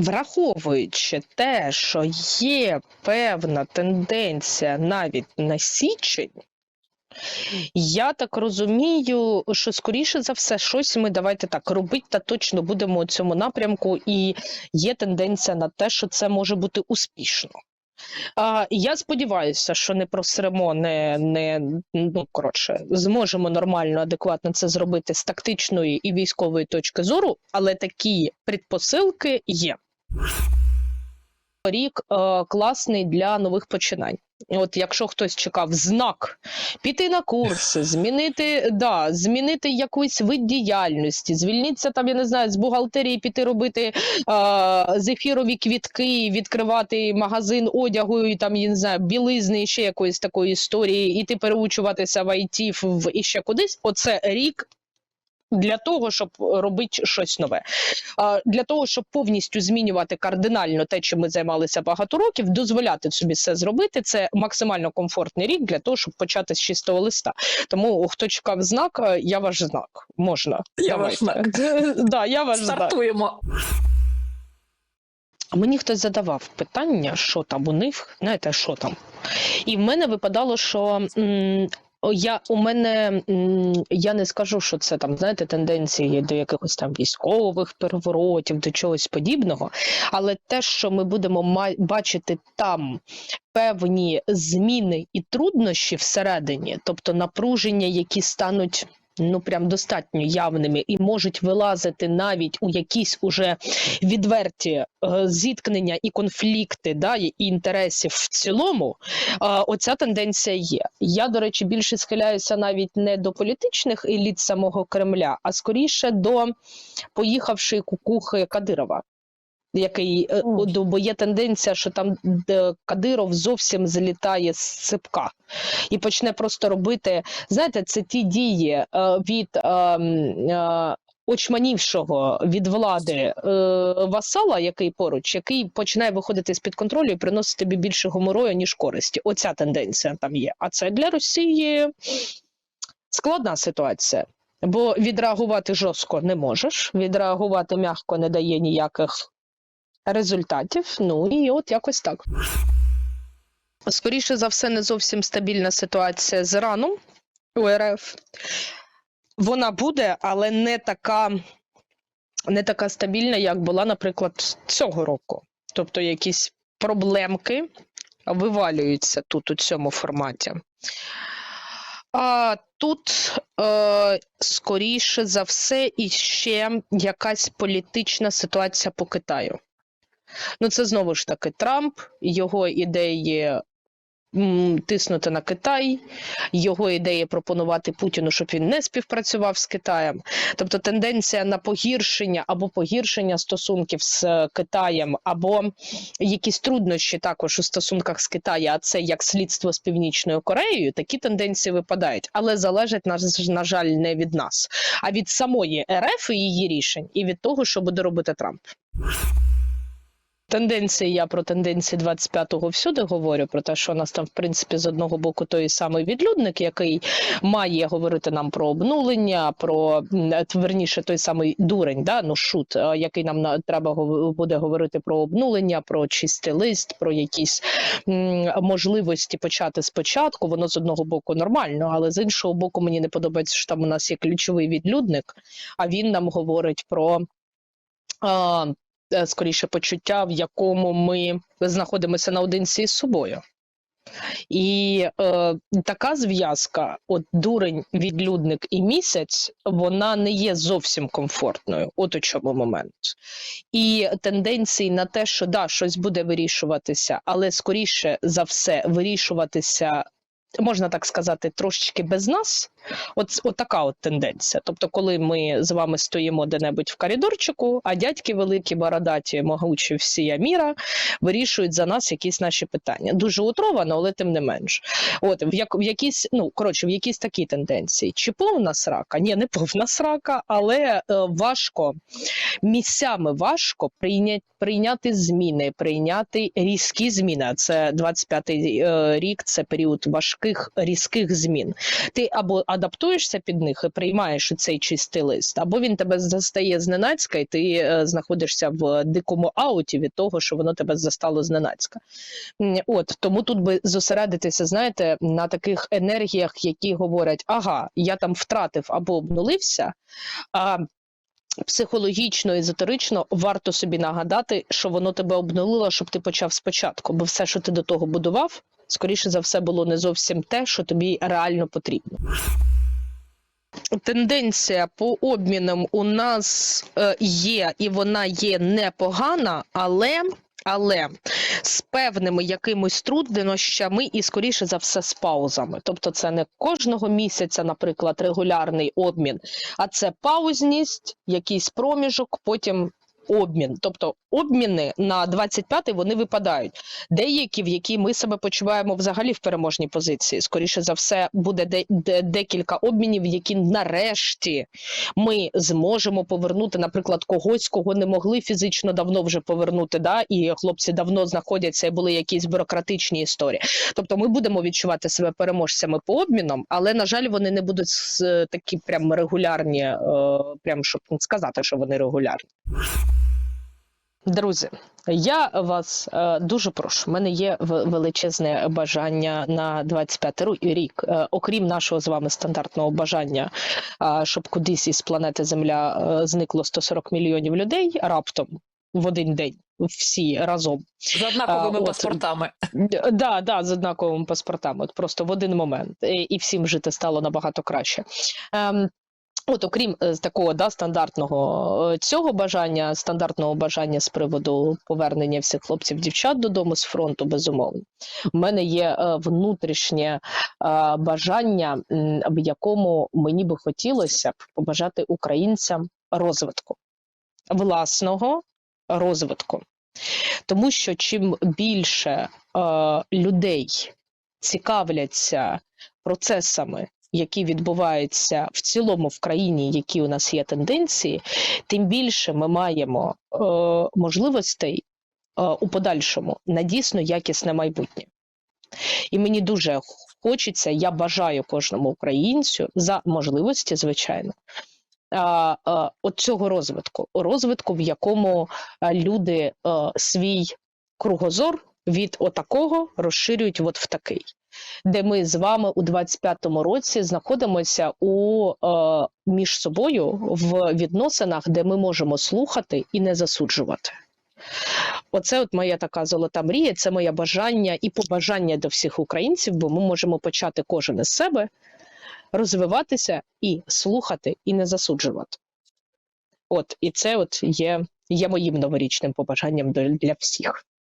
Враховуючи те, що є певна тенденція навіть на січень, я так розумію, що скоріше за все, щось ми давайте так робити та точно будемо у цьому напрямку, і є тенденція на те, що це може бути успішно. А, я сподіваюся, що не просремо, не, не ну коротше, зможемо нормально, адекватно це зробити з тактичної і військової точки зору, але такі предпосилки є. Рік е, класний для нових починань. От якщо хтось чекав знак, піти на курси, змінити, да, змінити якийсь вид діяльності, звільнитися там, я не знаю, з бухгалтерії, піти робити е, зефірові квітки, відкривати магазин одягу і там, я не знаю, білизни і ще якоїсь такої історії, іти переучуватися в ІТ в іще кудись. Оце рік. Для того щоб робити щось нове, для того, щоб повністю змінювати кардинально те, чим ми займалися багато років, дозволяти собі це зробити. Це максимально комфортний рік для того, щоб почати з чистого листа. Тому хто чекав знак, е, я ваш знак. Можна Я ваш знак. Да, я ваш. Стартуємо. Мені хтось задавав питання, що там у них, знаєте, що там. І в мене випадало, що я у мене я не скажу, що це там, знаєте, тенденції до якихось там військових переворотів, до чогось подібного. Але те, що ми будемо бачити там певні зміни і труднощі всередині, тобто напруження, які стануть. Ну, прям достатньо явними і можуть вилазити навіть у якісь уже відверті е, зіткнення і конфлікти да, і інтересів в цілому, оця тенденція є. Я, до речі, більше схиляюся навіть не до політичних еліт самого Кремля, а скоріше до поїхавшої кукухи Кадирова. Який е, бо є тенденція, що там Кадиров зовсім злітає з цепка і почне просто робити. Знаєте, це ті дії е, від е, очманівшого від влади е, васала, який поруч, який починає виходити з під контролю і приносити тобі більше гоморою, ніж користі. Оця тенденція там є. А це для Росії складна ситуація. Бо відреагувати жорстко не можеш, відреагувати м'яко не дає ніяких результатів. Ну і от якось так. Скоріше за все, не зовсім стабільна ситуація з Іраном у РФ. Вона буде, але не така, не така стабільна, як була, наприклад, цього року. Тобто якісь проблемки вивалюються тут у цьому форматі. А тут, е, скоріше за все, іще якась політична ситуація по Китаю. Ну, це знову ж таки Трамп, його ідеї тиснути на Китай, його ідеї пропонувати Путіну, щоб він не співпрацював з Китаєм. Тобто тенденція на погіршення або погіршення стосунків з е, Китаєм, або якісь труднощі також у стосунках з Китаєм, а це як слідство з Північною Кореєю, такі тенденції випадають, але залежать на жаль не від нас, а від самої РФ і її рішень, і від того, що буде робити Трамп. Тенденції, я про тенденції 25-го всюди говорю, про те, що у нас там, в принципі, з одного боку той самий відлюдник, який має говорити нам про обнулення, про е, верніше той самий дурень, да? ну шут, е, який нам треба буде говорити про обнулення, про чистий лист, про якісь можливості почати спочатку. Воно з одного боку нормально, але з іншого боку, мені не подобається, що там у нас є ключовий відлюдник, а він нам говорить про. Е, скоріше почуття, в якому ми знаходимося наодинці з собою. І е, така зв'язка, от дурень, відлюдник і місяць, вона не є зовсім комфортною. От у чому момент. І тенденції на те, що да, щось буде вирішуватися, але скоріше за все вирішуватися. Можна так сказати, трошечки без нас, от, от така от тенденція. Тобто, коли ми з вами стоїмо де-небудь в коридорчику, а дядьки великі, бородаті, могучі всія міра вирішують за нас якісь наші питання. Дуже утровано, але тим не менш. От в як в якісь, ну коротше, в якісь такі тенденції. Чи повна срака? Ні, не повна срака, але е, важко місцями важко прийняти прийняти зміни, прийняти різкі зміни. Це 25-й е, рік, це період важких різких змін. Ти або адаптуєшся під них і приймаєш цей чистий лист, або він тебе застає зненацька, і ти е, знаходишся в дикому ауті від того, що воно тебе застало зненацька. От тому тут би зосередитися, знаєте, на таких енергіях, які говорять: ага, я там втратив або обнулився. А психологічно, езотерично варто собі нагадати, що воно тебе обнулило, щоб ти почав спочатку, бо все, що ти до того будував, скоріше за все, було не зовсім те, що тобі реально потрібно. Тенденція по обмінам у нас е, є, і вона є непогана, але. Але з певними якимись труднощами і скоріше за все з паузами. Тобто, це не кожного місяця, наприклад, регулярний обмін, а це паузність, якийсь проміжок, потім обмін. Тобто обміни на 25-й вони випадають. Деякі, в які ми себе почуваємо взагалі в переможній позиції. Скоріше за все, буде де, де, декілька обмінів, які нарешті ми зможемо повернути, наприклад, когось, кого не могли фізично давно вже повернути. Да? І хлопці давно знаходяться і були якісь бюрократичні історії. Тобто, ми будемо відчувати себе переможцями по обмінам, але на жаль, вони не будуть такі прям регулярні, е, прям щоб сказати, що вони регулярні. Друзі, я вас е, дуже прошу. У мене є в- величезне бажання на 25 ру- рік, е, окрім нашого з вами стандартного бажання, е, щоб кудись із планети Земля е, зникло 140 мільйонів людей раптом в один день. Всі разом З однаковими А, от. паспортами. Да, да, з однаковими паспортами, от просто в один момент, і, і всім жити стало набагато краще. Ем, От, окрім е, такого да, стандартного е, цього бажання, стандартного бажання з приводу повернення всіх хлопців, дівчат додому з фронту, безумовно, в мене є е, внутрішнє бажання, в якому мені би хотілося побажати українцям розвитку, власного розвитку. Тому що чим більше людей цікавляться процесами, які відбуваються в цілому в країні, які у нас є тенденції, тим більше ми маємо е, можливостей е, у подальшому на дійсно якісне майбутнє. І мені дуже хочеться, я бажаю кожному українцю за можливості, звичайно, от цього розвитку, розвитку, в якому люди е, свій кругозор від отакого розширюють от в такий, де ми з вами у 25-му році знаходимося у е, між собою в відносинах, де ми можемо слухати і не засуджувати. Оце от моя така золота мрія, це моє бажання і побажання до всіх українців, бо ми можемо почати кожен із себе розвиватися і слухати, і не засуджувати. От, і це от є, є моїм новорічним побажанням для всіх.